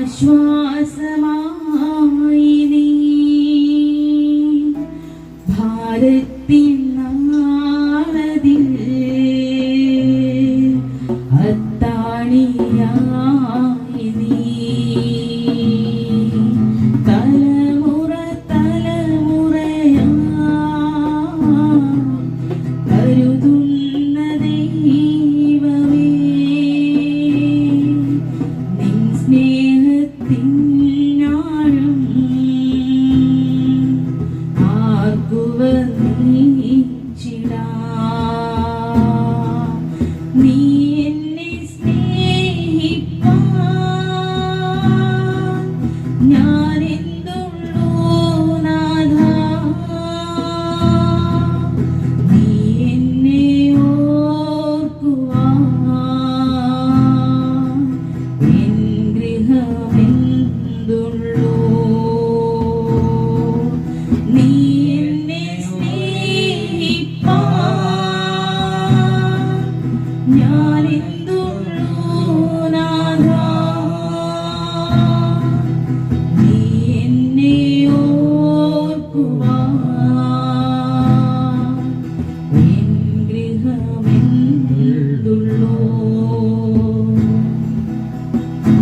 ആശ്വാസമായി നീ. ഗൃഹമെന്തുള്ളൂ നീ എന്നെ സ്നേഹിപ്പാൻ ഞാൻ